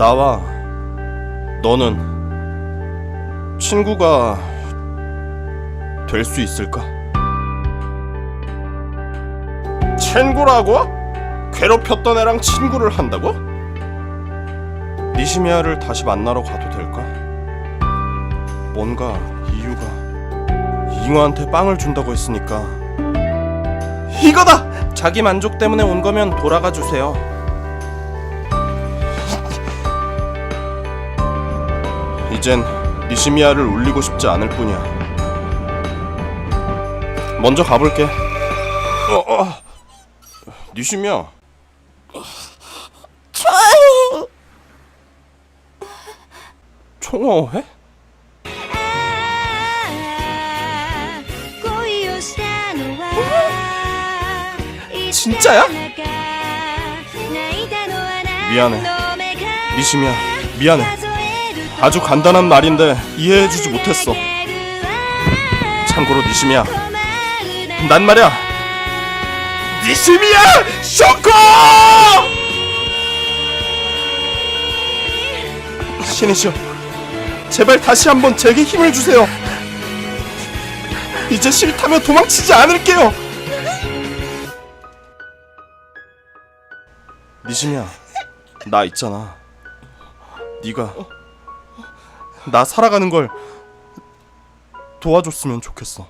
나와 너는 친구가 될 수 있을까? 친구라고? 괴롭혔던 애랑 친구를 한다고? 니시미아를 다시 만나러 가도 될까? 뭔가 이유가 잉어한테 빵을 준다고 했으니까 이거다! 자기 만족 때문에 온 거면 돌아가 주세요. 이젠 니시미아를 울리고 싶지 않을 뿐이야. 먼저 가볼게. 어, 어. 니시미아. 초잉. 총어회? 진짜야? 미안해. 네 니시미야, 미안해. 아주 간단한 말인데 이해해주지 못했어. 참고로 니심이야. 난 말이야. 니심이야! 쇼코! 신이시여, 제발 다시 한번 제게 힘을 주세요. 이제 싫다면 도망치지 않을게요. 니심이야, 나 있잖아. 네가 어. 나 살아가는 걸 도와줬으면 좋겠어.